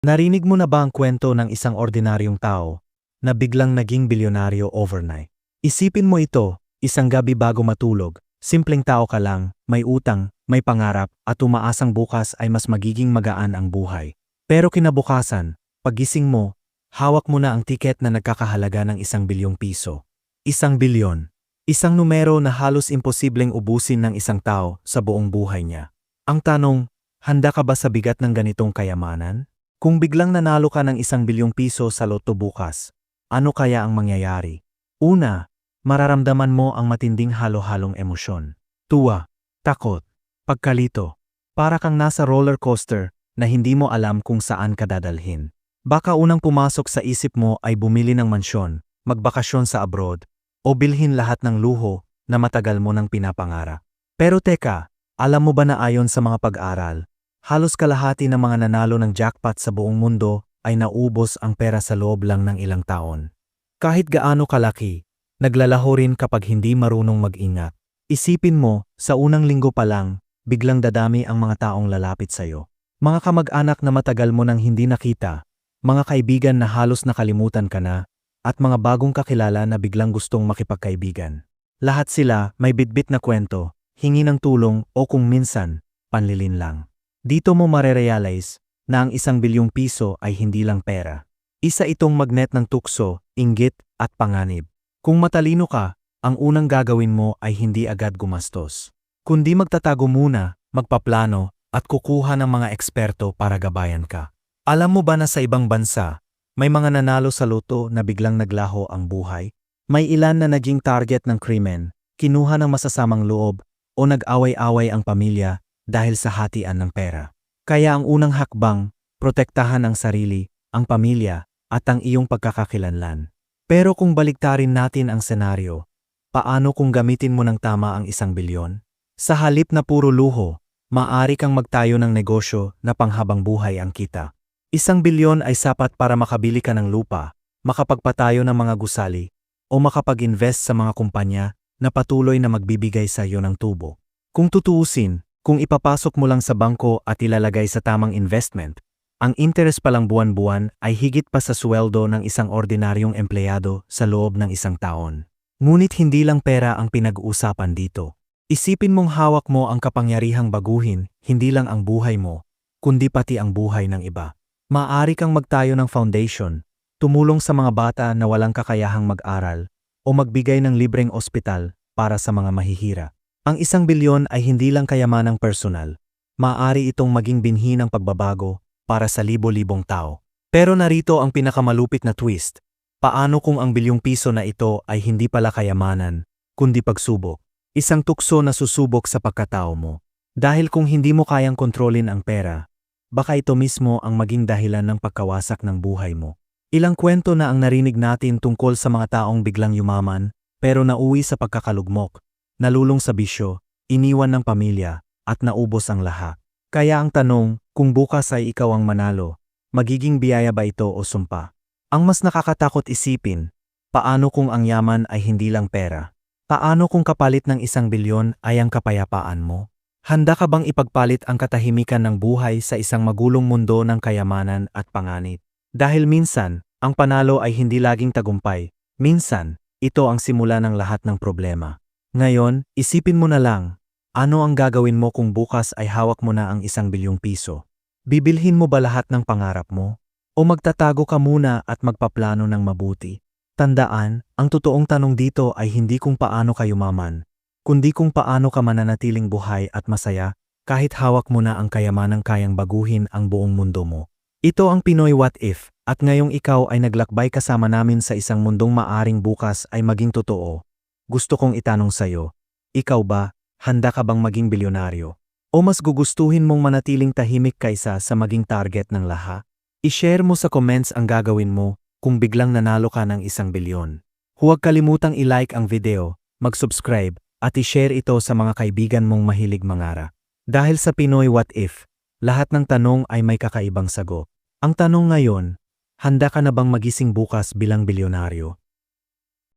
Narinig mo na ba ang kwento ng isang ordinaryong tao na biglang naging bilyonaryo overnight? Isipin mo ito, isang gabi bago matulog, simpleng tao ka lang, may utang, may pangarap, at umaasang bukas ay mas magiging magaan ang buhay. Pero kinabukasan, pagising mo, hawak mo na ang tiket na nagkakahalaga ng isang bilyong piso. Isang bilyon. Isang numero na halos imposibleng ubusin ng isang tao sa buong buhay niya. Ang tanong, handa ka ba sa bigat ng ganitong kayamanan? Kung biglang nanalo ka ng isang bilyong piso sa loto bukas, ano kaya ang mangyayari? Una, mararamdaman mo ang matinding halo-halong emosyon. Tuwa, takot, pagkalito. Para kang nasa roller coaster na hindi mo alam kung saan ka dadalhin. Baka unang pumasok sa isip mo ay bumili ng mansyon, magbakasyon sa abroad, o bilhin lahat ng luho na matagal mo nang pinapangarap. Pero teka, alam mo ba na ayon sa mga pag-aral, halos kalahati ng mga nanalo ng jackpot sa buong mundo ay naubos ang pera sa loob lang ng ilang taon. Kahit gaano kalaki, naglalaho rin kapag hindi marunong mag-ingat. Isipin mo, sa unang linggo pa lang, biglang dadami ang mga taong lalapit sa'yo. Mga kamag-anak na matagal mo nang hindi nakita, mga kaibigan na halos nakalimutan ka na, at mga bagong kakilala na biglang gustong makipagkaibigan. Lahat sila may bitbit na kwento, hingi ng tulong o kung minsan, panlilin lang. Dito mo marerealize na ang isang bilyong piso ay hindi lang pera. Isa itong magnet ng tukso, inggit, at panganib. Kung matalino ka, ang unang gagawin mo ay hindi agad gumastos. Kundi magtatago muna, magpaplano, at kukuha ng mga eksperto para gabayan ka. Alam mo ba na sa ibang bansa, may mga nanalo sa loto na biglang naglaho ang buhay? May ilan na naging target ng krimen, kinuha ng masasamang loob, o nag-away-away ang pamilya dahil sa hatian ng pera. Kaya ang unang hakbang, protektahan ang sarili, ang pamilya, at ang iyong pagkakakilanlan. Pero kung baliktarin natin ang senaryo, paano kung gamitin mo ng tama ang isang bilyon? Sa halip na puro luho, maaari kang magtayo ng negosyo na panghabang buhay ang kita. Isang bilyon ay sapat para makabili ka ng lupa, makapagpatayo ng mga gusali, o makapag-invest sa mga kumpanya na patuloy na magbibigay sa iyo ng tubo. Kung tutuusin, kung ipapasok mo lang sa bangko at ilalagay sa tamang investment, ang interest palang buwan-buwan ay higit pa sa sweldo ng isang ordinaryong empleyado sa loob ng isang taon. Ngunit hindi lang pera ang pinag-uusapan dito. Isipin mong hawak mo ang kapangyarihang baguhin, hindi lang ang buhay mo, kundi pati ang buhay ng iba. Maaari kang magtayo ng foundation, tumulong sa mga bata na walang kakayahang mag-aral, o magbigay ng libreng ospital para sa mga mahihira. Ang isang bilyon ay hindi lang kayamanang personal, maaari itong maging binhi ng pagbabago para sa libo-libong tao. Pero narito ang pinakamalupit na twist. Paano kung ang bilyong piso na ito ay hindi pala kayamanan, kundi pagsubok? Isang tukso na susubok sa pagkatao mo. Dahil kung hindi mo kayang kontrolin ang pera, baka ito mismo ang maging dahilan ng pagkawasak ng buhay mo. Ilang kwento na ang narinig natin tungkol sa mga taong biglang yumaman, pero nauwi sa pagkakalugmok, nalulong sa bisyo, iniwan ng pamilya, at naubos ang lahat. Kaya ang tanong, kung bukas ay ikaw ang manalo, magiging biyaya ba ito o sumpa? Ang mas nakakatakot isipin, paano kung ang yaman ay hindi lang pera? Paano kung kapalit ng isang bilyon ay ang kapayapaan mo? Handa ka bang ipagpalit ang katahimikan ng buhay sa isang magulong mundo ng kayamanan at panganib? Dahil minsan, ang panalo ay hindi laging tagumpay. Minsan, ito ang simula ng lahat ng problema. Ngayon, isipin mo na lang, ano ang gagawin mo kung bukas ay hawak mo na ang isang bilyong piso? Bibilhin mo ba lahat ng pangarap mo? O magtatago ka muna at magpaplano ng mabuti? Tandaan, ang totoong tanong dito ay hindi kung paano ka yumaman, kundi kung paano ka mananatiling buhay at masaya kahit hawak mo na ang kayamanang kayang baguhin ang buong mundo mo. Ito ang Pinoy What If, at ngayong ikaw ay naglakbay kasama namin sa isang mundong maaring bukas ay maging totoo. Gusto kong itanong sa'yo, ikaw ba, handa ka bang maging bilyonaryo? O mas gugustuhin mong manatiling tahimik kaysa sa maging target ng laha? I-share mo sa comments ang gagawin mo kung biglang nanalo ka ng isang bilyon. Huwag kalimutang i-like ang video, mag-subscribe, at i-share ito sa mga kaibigan mong mahilig mangara. Dahil sa Pinoy What If, lahat ng tanong ay may kakaibang sagot. Ang tanong ngayon, handa ka na bang magising bukas bilang bilyonaryo?